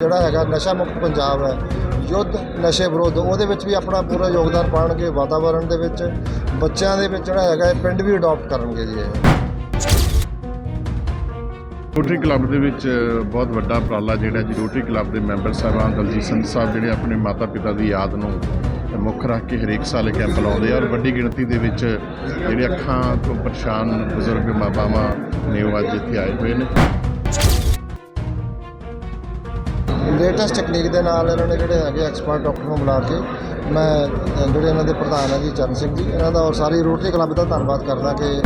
ਜਿਹੜਾ ਹੈਗਾ ਨਸ਼ਾ ਮੁਕਤ ਪੰਜਾਬ ਹੈ, ਯੁੱਧ, ਨਸ਼ੇ ਵਿਰੁੱਧ, ਉਹਦੇ ਵਿੱਚ ਵੀ ਆਪਣਾ ਪੂਰਾ ਯੋਗਦਾਨ ਪਾਉਣਗੇ ਵਾਤਾਵਰਣ ਦੇ ਵਿੱਚ, ਬੱਚਿਆਂ ਦੇ ਵਿੱਚ ਜਿਹੜਾ ਹੈਗਾ ਇਹ ਪਿੰਡ ਵੀ ਅਡਾਪਟ ਕਰਨਗੇ ਜੀ ਇਹ। ਰੋਟਰੀ ਕਲੱਬ ਦੇ ਵਿੱਚ ਬਹੁਤ ਵੱਡਾ ਉਪਰਾਲਾ ਜਿਹੜਾ ਜੀ ਰੋਟਰੀ ਕਲੱਬ ਦੇ ਮੈਂਬਰ ਸਾਹਿਬਾਨ ਦਲਜੀਤ ਸਿੰਘ ਸਾਹਿਬ ਜਿਹੜੇ ਆਪਣੇ ਮਾਤਾ ਪਿਤਾ ਦੀ ਯਾਦ ਨੂੰ ਮੁੱਖ ਰੱਖ ਕੇ ਹਰੇਕ ਸਾਲ ਇਹ ਕੈਂਪ ਲਾਉਂਦੇ ਆ ਔਰ ਵੱਡੀ ਗਿਣਤੀ ਦੇ ਵਿੱਚ ਜਿਹੜੇ ਅੱਖਾਂ ਤੋਂ ਪਰੇਸ਼ਾਨ ਬਜ਼ੁਰਗ ਮਾਪਾਵਾਂ ਨੇ ਉਹ ਅੱਜ ਇੱਥੇ ਆਏ ਹੋਏ ਨੇ। ਲੇਟੈਸਟ ਟੈਕਨੀਕ ਦੇ ਨਾਲ ਇਹਨਾਂ ਨੇ ਜਿਹੜੇ ਹੈਗੇ ਐਕਸਪਰਟ ਡਾਕਟਰ ਨੂੰ ਬੁਲਾ ਕੇ ਮੈਂ, ਜਿਹੜੇ ਇਹਨਾਂ ਦੇ ਪ੍ਰਧਾਨ ਹੈ ਜੀ ਚਰਨ ਸਿੰਘ ਜੀ, ਇਹਨਾਂ ਦਾ ਔਰ ਸਾਰੀ ਰੋਟਰੀ ਕਲੱਬ ਦਾ ਧੰਨਵਾਦ ਕਰਦਾ ਕਿ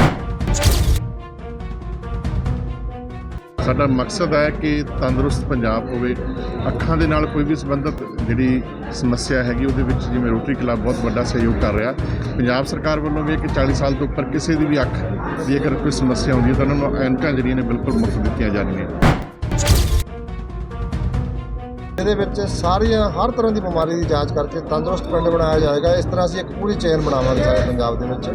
ਸਾਡਾ ਮਕਸਦ ਹੈ ਕਿ ਤੰਦਰੁਸਤ ਪੰਜਾਬ ਹੋਵੇ। ਅੱਖਾਂ ਦੇ ਨਾਲ ਕੋਈ ਵੀ ਸੰਬੰਧਿਤ ਜਿਹੜੀ ਸਮੱਸਿਆ ਹੈਗੀ, ਉਹਦੇ ਵਿੱਚ ਜਿਵੇਂ ਰੋਟਰੀ ਕਲੱਬ ਬਹੁਤ ਵੱਡਾ ਸਹਿਯੋਗ ਕਰ ਰਿਹਾ। ਪੰਜਾਬ ਸਰਕਾਰ ਵੱਲੋਂ ਵੀ ਇਹ ਕਿ 40 ਸਾਲ ਤੋਂ ਉੱਪਰ ਕਿਸੇ ਦੀ ਵੀ ਅੱਖ ਦੀ ਅਗਰ ਕੋਈ ਸਮੱਸਿਆ ਹੁੰਦੀ ਹੈ, ਤਾਂ ਉਹਨਾਂ ਨੂੰ ਐਨਕਾਂ ਜਿਹੜੀਆਂ ਨੇ ਬਿਲਕੁਲ ਮੁਫਤ ਦਿੱਤੀਆਂ ਜਾਣਗੀਆਂ। ਇਹਦੇ ਵਿੱਚ ਸਾਰੀਆਂ ਹਰ ਤਰ੍ਹਾਂ ਦੀ ਬਿਮਾਰੀ ਦੀ ਜਾਂਚ ਕਰਕੇ ਤੰਦਰੁਸਤ ਪਿੰਡ ਬਣਾਇਆ ਜਾਏਗਾ। ਇਸ ਤਰ੍ਹਾਂ ਅਸੀਂ ਇੱਕ ਪੂਰੀ ਚੇਨ ਬਣਾਵਾਂਗੇ ਸਾਰੇ ਪੰਜਾਬ ਦੇ ਵਿੱਚ।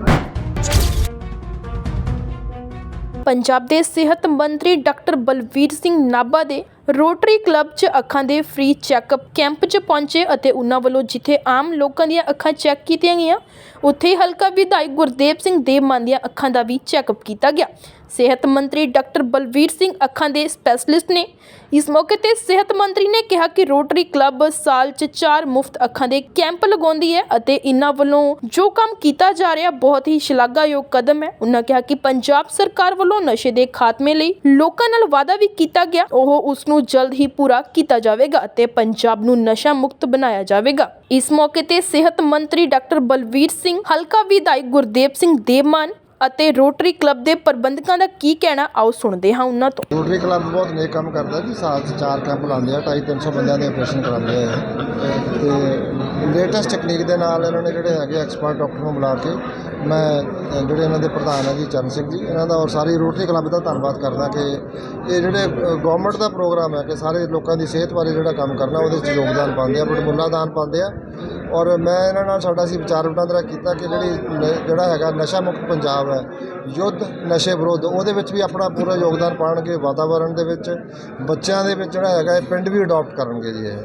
ਪੰਜਾਬ ਦੇ ਸਿਹਤ ਮੰਤਰੀ ਡਾਕਟਰ ਬਲਵੀਰ ਸਿੰਘ ਨਾਭਾ ਦੇ ਰੋਟਰੀ ਕਲੱਬ 'ਚ ਅੱਖਾਂ ਦੇ ਫ੍ਰੀ ਚੈੱਕਅਪ ਕੈਂਪ 'ਚ ਪਹੁੰਚੇ ਅਤੇ ਉਹਨਾਂ ਵੱਲੋਂ ਜਿੱਥੇ ਆਮ ਲੋਕਾਂ ਦੀਆਂ ਅੱਖਾਂ ਚੈੱਕ ਕੀਤੀਆਂ ਗਈਆਂ, ਉੱਥੇ ਹੀ ਹਲਕਾ ਵਿਧਾਇਕ ਗੁਰਦੇਵ ਸਿੰਘ ਦੇਵ ਮਾਨ ਦੀਆਂ ਅੱਖਾਂ ਦਾ ਵੀ ਚੈੱਕਅਪ ਕੀਤਾ ਗਿਆ। ਸਿਹਤ ਮੰਤਰੀ ਡਾਕਟਰ ਬਲਵੀਰ ਸਿੰਘ ਅੱਖਾਂ ਦੇ ਸਪੈਸ਼ਲਿਸਟ ਨੇ। ਇਸ ਮੌਕੇ ਤੇ ਸਿਹਤ ਮੰਤਰੀ ਨੇ ਕਿਹਾ ਕਿ ਰੋਟਰੀ ਕਲੱਬ ਸਾਲ 'ਚ ਚਾਰ ਮੁਫਤ ਅੱਖਾਂ ਦੇ ਕੈਂਪ ਲਗਾਉਂਦੀ ਹੈ ਅਤੇ ਇਹਨਾਂ ਵੱਲੋਂ ਜੋ ਕੰਮ ਕੀਤਾ ਜਾ ਰਿਹਾ ਬਹੁਤ ਹੀ ਸ਼ਲਾਘਾਯੋਗ ਕਦਮ ਹੈ। ਉਹਨਾਂ ਕਿਹਾ ਕਿ ਪੰਜਾਬ ਸਰਕਾਰ ਵੱਲੋਂ ਨਸ਼ੇ ਦੇ ਖਾਤਮੇ ਲਈ ਲੋਕਾਂ ਨਾਲ ਵਾਅਦਾ ਵੀ ਕੀਤਾ ਗਿਆ। ਉਹ ਉਸ ਨੂੰ ਜਲਦ ਹੀ ਪੂਰਾ ਕੀਤਾ ਜਾਵੇਗਾ ਅਤੇ ਪੰਜਾਬ ਨੂੰ ਨਸ਼ਾ ਮੁਕਤ ਬਣਾਇਆ ਜਾਵੇਗਾ। ਇਸ ਮੌਕੇ ਤੇ ਸਿਹਤ ਮੰਤਰੀ ਡਾਕਟਰ ਬਲਵੀਰ ਸਿੰਘ, ਹਲਕਾ ਵਿਧਾਇਕ ਗੁਰਦੇਵ ਸਿੰਘ ਦੇਵਮਾਨ ਅਤੇ ਰੋਟਰੀ ਕਲੱਬ ਦੇ ਪ੍ਰਬੰਧਕਾਂ ਦਾ ਕੀ ਕਹਿਣਾ, ਆਓ ਸੁਣਦੇ ਹਾਂ ਉਹਨਾਂ ਤੋਂ ਰੋਟਰੀ ਕਲੱਬ ਬਹੁਤ ਨੇਕ ਕੰਮ ਕਰਦਾ ਜੀ, ਸਾਲ 'ਚ ਚਾਰ ਕੈਂਪ ਲਾਉਂਦੇ ਆ 250 300 ਬੰਦਿਆਂ ਦੇ ਆਪਰੇਸ਼ਨ ਕਰਾਉਂਦੇ ਆ ਇਹ। ਤੇ ਲੇਟੈਸਟ ਟੈਕਨੀਕ ਦੇ ਨਾਲ ਇਹਨਾਂ ਨੇ ਜਿਹੜੇ ਹੈਗੇ ਐਕਸਪਰਟ ਡਾਕਟਰ ਨੂੰ ਬੁਲਾ ਕੇ ਮੈਂ ਜਿਹੜੇ ਇਹਨਾਂ ਦੇ ਪ੍ਰਧਾਨ ਹੈ ਜੀ, ਚਰਨ ਸਿੰਘ ਜੀ, ਇਹਨਾਂ ਦਾ ਔਰ ਸਾਰੀ ਰੋਟਰੀ ਕਲੱਬ ਦਾ ਧੰਨਵਾਦ ਕਰਦਾ ਕਿ ਇਹ ਜਿਹੜੇ ਗਵਰਨਮੈਂਟ ਦਾ ਪ੍ਰੋਗਰਾਮ ਹੈ ਕਿ ਸਾਰੇ ਲੋਕਾਂ ਦੀ ਸਿਹਤ ਬਾਰੇ ਜਿਹੜਾ ਕੰਮ ਕਰਨਾ, ਉਹਦੇ 'ਚ ਯੋਗਦਾਨ ਪਾਉਂਦੇ ਆ ਬੜਮੁੱਲਾ ਦਾਨ ਪਾਉਂਦੇ ਆ ਔਰ ਮੈਂ ਇਹਨਾਂ ਨਾਲ ਸਾਡਾ ਅਸੀਂ ਵਿਚਾਰ ਵਟਾਂਦਰਾ ਕੀਤਾ ਕਿ ਜਿਹੜੀ ਨ- ਜਿਹੜਾ ਹੈਗਾ ਨਸ਼ਾ ਮੁਕਤ ਪੰਜਾਬ ਹੈ, ਯੁੱਧ, ਨਸ਼ੇ ਵਿਰੁੱਧ, ਉਹਦੇ ਵਿੱਚ ਵੀ ਆਪਣਾ ਪੂਰਾ ਯੋਗਦਾਨ ਪਾਉਣਗੇ ਵਾਤਾਵਰਣ ਦੇ ਵਿੱਚ, ਬੱਚਿਆਂ ਦੇ ਵਿੱਚ ਜਿਹੜਾ ਹੈਗਾ ਇਹ ਪਿੰਡ ਵੀ ਅਡਾਪਟ ਕਰਨਗੇ ਜੀ ਇਹ,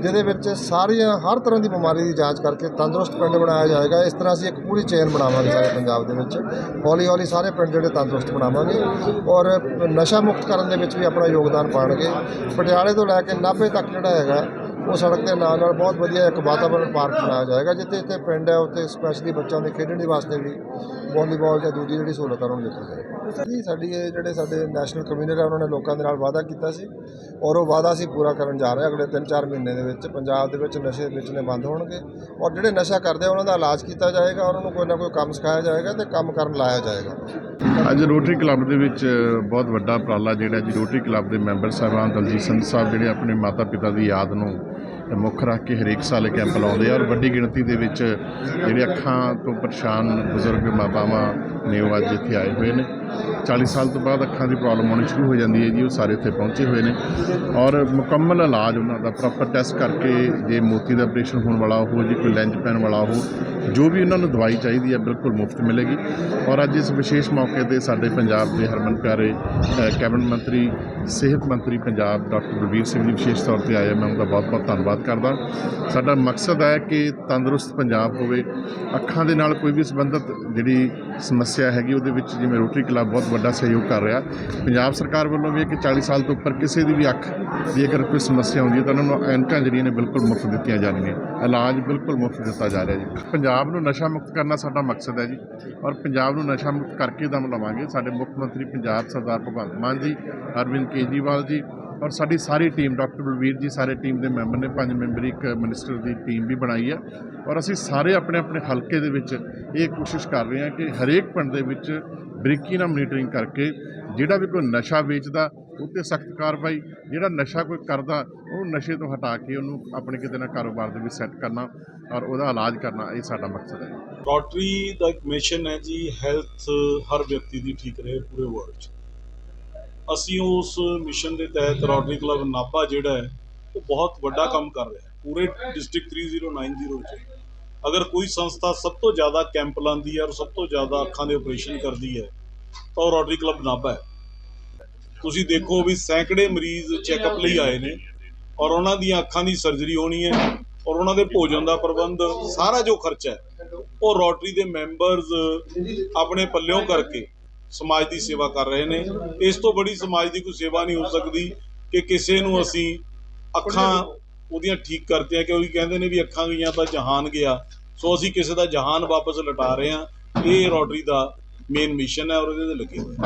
ਜਿਹਦੇ ਵਿੱਚ ਸਾਰੀਆਂ, ਹਰ ਤਰ੍ਹਾਂ ਦੀ ਬਿਮਾਰੀ ਦੀ ਜਾਂਚ ਕਰਕੇ ਤੰਦਰੁਸਤ ਪਿੰਡ ਬਣਾਇਆ ਜਾਏਗਾ, ਇਸ ਤਰ੍ਹਾਂ ਅਸੀਂ ਇੱਕ ਪੂਰੀ ਚੇਨ ਬਣਾਵਾਂਗੇ ਸਾਰੇ ਪੰਜਾਬ ਦੇ ਵਿੱਚ, ਹੌਲੀ ਹੌਲੀ ਸਾਰੇ ਪਿੰਡ ਜਿਹੜੇ ਤੰਦਰੁਸਤ ਬਣਾਵਾਂਗੇ ਔਰ ਨਸ਼ਾ ਮੁਕਤ ਕਰਨ ਦੇ ਵਿੱਚ ਵੀ ਆਪਣਾ ਯੋਗਦਾਨ ਪਾਉਣਗੇ ਪਟਿਆਲੇ ਤੋਂ ਲੈ ਕੇ ਨਾਭੇ ਤੱਕ ਜਿਹੜਾ ਹੈਗਾ ਉਹ ਸੜਕ ਦੇ ਨਾਲ ਨਾਲ ਬਹੁਤ ਵਧੀਆ ਇੱਕ ਵਾਤਾਵਰਣ ਪਾਰਕ ਬਣਾਇਆ ਜਾਏਗਾ, ਜਿੱਥੇ ਇੱਥੇ ਪਿੰਡ ਹੈ, ਉੱਥੇ ਸਪੈਸ਼ਲੀ ਬੱਚਿਆਂ ਦੇ ਖੇਡਣ ਦੇ ਵਾਸਤੇ ਵੀ ਵਾਲੀਬਾਲ ਜਾਂ ਦੂਜੀ ਜਿਹੜੀ ਸਹੂਲਤ ਆ ਉਹਨਾਂ ਨੂੰ ਦਿੱਤੀ ਜਾਏਗੀ ਜੀ, ਸਾਡੀ ਇਹ ਜਿਹੜੇ ਸਾਡੇ ਨੈਸ਼ਨਲ ਕਮਿਊਨਰ ਹੈ ਉਹਨਾਂ ਨੇ ਲੋਕਾਂ ਦੇ ਨਾਲ ਵਾਅਦਾ ਕੀਤਾ ਸੀ ਔਰ ਉਹ ਵਾਅਦਾ ਅਸੀਂ ਪੂਰਾ ਕਰਨ ਜਾ ਰਹੇ ਹਾਂ ਅਗਲੇ 3-4 ਮਹੀਨੇ ਦੇ ਵਿੱਚ। ਪੰਜਾਬ ਦੇ ਵਿੱਚ ਨਸ਼ੇ ਵੇਚਣੇ ਬੰਦ ਹੋਣਗੇ ਔਰ ਜਿਹੜੇ ਨਸ਼ਾ ਕਰਦੇ ਆ, ਉਹਨਾਂ ਦਾ ਇਲਾਜ ਕੀਤਾ ਜਾਏਗਾ ਔਰ ਉਹਨੂੰ ਕੋਈ ਨਾ ਕੋਈ ਕੰਮ ਸਿਖਾਇਆ ਜਾਏਗਾ ਤੇ ਕੰਮ ਕਰਨ ਲਾਇਆ ਜਾਏਗਾ। ਅੱਜ ਰੋਟਰੀ ਕਲੱਬ ਦੇ ਵਿੱਚ ਬਹੁਤ ਵੱਡਾ ਉਪਰਾਲਾ ਜਿਹੜਾ ਜੀ ਰੋਟਰੀ ਕਲੱਬ ਦੇ ਮੈਂਬਰ ਸਾਹਿਬਾਨ ਦਲਜੀਤ ਸਿੰਘ ਸਾਹਿਬ ਜਿਹੜੇ ਆਪਣੇ ਮਾਤਾ ਪਿਤਾ ਦੀ ਯਾਦ ਨੂੰ ਮੁੱਖ ਰੱਖ ਕੇ ਹਰੇਕ ਸਾਲ ਇਹ ਕੈਂਪ ਲਾਉਂਦੇ ਆ ਔਰ ਵੱਡੀ ਗਿਣਤੀ ਦੇ ਵਿੱਚ ਜਿਹੜੇ ਅੱਖਾਂ ਤੋਂ ਪਰੇਸ਼ਾਨ ਬਜ਼ੁਰਗ ਮਾਪਾਵਾਂ ਨੇ ਉਹ ਅੱਜ ਇੱਥੇ ਆਏ ਹੋਏ ਨੇ। 40 ਸਾਲ ਤੋਂ ਬਾਅਦ ਅੱਖਾਂ ਦੀ ਪ੍ਰੋਬਲਮ ਆਉਣੀ ਸ਼ੁਰੂ ਹੋ ਜਾਂਦੀ ਹੈ ਜੀ, ਉਹ ਸਾਰੇ ਇੱਥੇ ਪਹੁੰਚੇ ਹੋਏ ਨੇ। ਔਰ ਮੁਕੰਮਲ ਇਲਾਜ ਉਹਨਾਂ ਦਾ ਪ੍ਰੋਪਰ ਟੈਸਟ ਕਰਕੇ ਜੇ ਮੋਤੀ ਦਾ ਆਪਰੇਸ਼ਨ ਹੋਣ ਵਾਲਾ ਹੋ, ਜੇ ਕੋਈ ਲੈਂਜ ਪੈਣ ਵਾਲਾ ਹੋ, ਜੋ ਵੀ ਉਹਨਾਂ ਨੂੰ ਦਵਾਈ ਚਾਹੀਦੀ ਹੈ, ਬਿਲਕੁਲ ਮੁਫਤ ਮਿਲੇਗੀ। ਔਰ ਅੱਜ ਇਸ ਵਿਸ਼ੇਸ਼ ਮੌਕੇ ਤੇ ਸਾਡੇ ਪੰਜਾਬ ਦੇ ਹਰਮਨ ਪਿਆਰੇ ਕੈਬਨਿਟ ਮੰਤਰੀ, ਸਿਹਤ ਮੰਤਰੀ ਪੰਜਾਬ ਡਾਕਟਰ ਬਲਬੀਰ ਸਿੰਘ ਜੀ ਵਿਸ਼ੇਸ਼ ਤੌਰ ਤੇ ਆਏ ਮੈਂ ਉਹਨਾਂ ਦਾ ਬਹੁਤ ਬਹੁਤ ਧੰਨਵਾਦ ਕਰਦਾ। ਸਾਡਾ ਮਕਸਦ ਹੈ ਕਿ ਤੰਦਰੁਸਤ ਪੰਜਾਬ ਹੋਵੇ। ਅੱਖਾਂ ਦੇ ਨਾਲ ਕੋਈ ਵੀ ਸੰਬੰਧਿਤ ਜਿਹੜੀ ਸਮੱਸਿਆ ਹੈਗੀ, ਉਹਦੇ ਵਿੱਚ ਜਿਵੇਂ ਰੋਟਰੀ ਕਲੱਬ ਬਹੁਤ ਵੱਡਾ ਸਹਿਯੋਗ ਕਰ ਰਿਹਾ। ਪੰਜਾਬ ਸਰਕਾਰ ਵੱਲੋਂ ਵੀ ਇਹ ਕਿ 40 ਸਾਲ ਤੋਂ ਉੱਪਰ ਕਿਸੇ ਦੀ ਵੀ ਅੱਖ ਦੀ ਅਗਰ ਕੋਈ ਸਮੱਸਿਆ ਹੁੰਦੀ ਹੈ, ਤਾਂ ਉਹਨਾਂ ਨੂੰ ਐਨਕਾਂ ਜਿਹੜੀਆਂ ਨੇ ਬਿਲਕੁਲ ਮੁਫਤ ਦਿੱਤੀਆਂ ਜਾਣਗੀਆਂ ਇਲਾਜ ਬਿਲਕੁਲ ਮੁਫਤ ਦਿੱਤਾ ਜਾ ਰਿਹਾ ਜੀ। ਪੰਜਾਬ ਨੂੰ ਨਸ਼ਾ ਮੁਕਤ ਕਰਨਾ ਸਾਡਾ ਮਕਸਦ ਹੈ ਜੀ। ਔਰ ਪੰਜਾਬ ਨੂੰ ਨਸ਼ਾ ਮੁਕਤ ਕਰਕੇ ਦਮ ਲਵਾਂਗੇ। ਸਾਡੇ ਮੁੱਖ ਮੰਤਰੀ ਪੰਜਾਬ ਸਰਦਾਰ ਭਗਵੰਤ ਮਾਨ ਜੀ, ਅਰਵਿੰਦ ਕੇਜਰੀਵਾਲ ਜੀ ਔਰ ਸਾਡੀ ਸਾਰੀ ਟੀਮ, ਡਾਕਟਰ ਬਲਵੀਰ ਜੀ ਸਾਰੇ ਟੀਮ ਦੇ ਮੈਂਬਰ ਨੇ, ਪੰਜ ਮੈਂਬਰੀ, ਇੱਕ ਮਿਨਿਸਟਰ ਦੀ ਟੀਮ ਵੀ ਬਣਾਈ ਹੈ ਔਰ ਅਸੀਂ ਸਾਰੇ ਆਪਣੇ ਆਪਣੇ ਹਲਕੇ ਦੇ ਵਿੱਚ ਇਹ ਕੋਸ਼ਿਸ਼ ਕਰ ਰਹੇ ਹਾਂ ਕਿ ਹਰੇਕ ਪਿੰਡ ਦੇ ਵਿੱਚ ਬਰੀਕੀ ਨਾਲ ਮੋਨੀਟਰਿੰਗ ਕਰਕੇ ਜਿਹੜਾ ਵੀ ਕੋਈ ਨਸ਼ਾ ਵੇਚਦਾ, ਉੱਤੇ ਸਖਤ ਕਾਰਵਾਈ, ਜਿਹੜਾ ਨਸ਼ਾ ਕੋਈ ਕਰਦਾ, ਉਹ ਨਸ਼ੇ ਤੋਂ ਹਟਾ ਕੇ ਉਹਨੂੰ ਆਪਣੇ ਕਿਤੇ ਨਾ ਕਾਰੋਬਾਰ ਦੇ ਵਿੱਚ ਸੈੱਟ ਕਰਨਾ ਔਰ ਉਹਦਾ ਇਲਾਜ ਕਰਨਾ, ਇਹ ਸਾਡਾ ਮਕਸਦ ਹੈ। ਰੋਟਰੀ ਦਾ ਇੱਕ ਮਿਸ਼ਨ ਹੈ ਜੀ ਹੈਲਥ ਹਰ ਵਿਅਕਤੀ ਦੀ ਠੀਕ ਰਹੇ ਪੂਰੇ ਵਰਲਡ 'ਚ। ਅਸੀਂ ਉਸ ਮਿਸ਼ਨ ਦੇ ਤਹਿਤ ਰੋਟਰੀ ਕਲੱਬ ਨਾਭਾ ਜਿਹੜਾ ਹੈ, ਉਹ ਬਹੁਤ ਵੱਡਾ ਕੰਮ ਕਰ ਰਿਹਾ ਹੈ। ਪੂਰੇ ਡਿਸਟ੍ਰਿਕਟ 3090 ਚ। ਅਗਰ ਕੋਈ ਸੰਸਥਾ ਸਭ ਤੋਂ ਜ਼ਿਆਦਾ ਕੈਂਪ ਲਾਉਂਦੀ ਹੈ ਔਰ ਸਭ ਤੋਂ ਜ਼ਿਆਦਾ ਅੱਖਾਂ ਦੇ ਆਪਰੇਸ਼ਨ ਕਰਦੀ ਹੈ, ਤਾਂ ਉਹ ਰੋਟਰੀ ਕਲੱਬ ਨਾਭਾ ਹੈ। ਤੁਸੀਂ ਦੇਖੋ ਵੀ ਸੈਂਕੜੇ ਮਰੀਜ਼ ਚੈੱਕਅਪ ਲਈ ਆਏ ਨੇ ਔਰ ਉਹਨਾਂ ਦੀਆਂ ਅੱਖਾਂ ਦੀ ਸਰਜਰੀ ਹੋਣੀ ਹੈ ਔਰ ਉਹਨਾਂ ਦੇ ਭੋਜਨ ਦਾ ਪ੍ਰਬੰਧ ਸਾਰਾ ਜੋ ਖਰਚਾ ਹੈ, ਉਹ ਰੋਟਰੀ ਦੇ ਮੈਂਬਰਸ ਆਪਣੇ ਪੱਲਿਓਂ ਕਰਕੇ ਸਮਾਜ ਦੀ ਸੇਵਾ ਕਰ ਰਹੇ ਨੇ। ਇਸ ਤੋਂ ਬੜੀ ਸਮਾਜ ਦੀ ਕੋਈ ਸੇਵਾ ਨਹੀਂ ਹੋ ਸਕਦੀ ਕਿ ਕਿਸੇ ਨੂੰ ਅਸੀਂ ਅੱਖਾਂ ਉਹਦੀਆਂ ਠੀਕ ਕਰਦੇ ਆ ਕਿ ਉਹ ਵੀ ਕਹਿੰਦੇ ਨੇ ਵੀ ਅੱਖਾਂ ਗਈਆਂ ਤਾਂ ਜਹਾਨ ਗਿਆ। ਸੋ ਅਸੀਂ ਕਿਸੇ ਦਾ ਜਹਾਨ ਵਾਪਸ ਲਟਾ ਰਹੇ ਹਾਂ। ਇਹ ਰੋਟਰੀ ਦਾ ਮੇਨ ਮਿਸ਼ਨ ਹੈ ਔਰ ਇਹਦੇ ਤੇ ਲੱਗੇ ਹੋਏ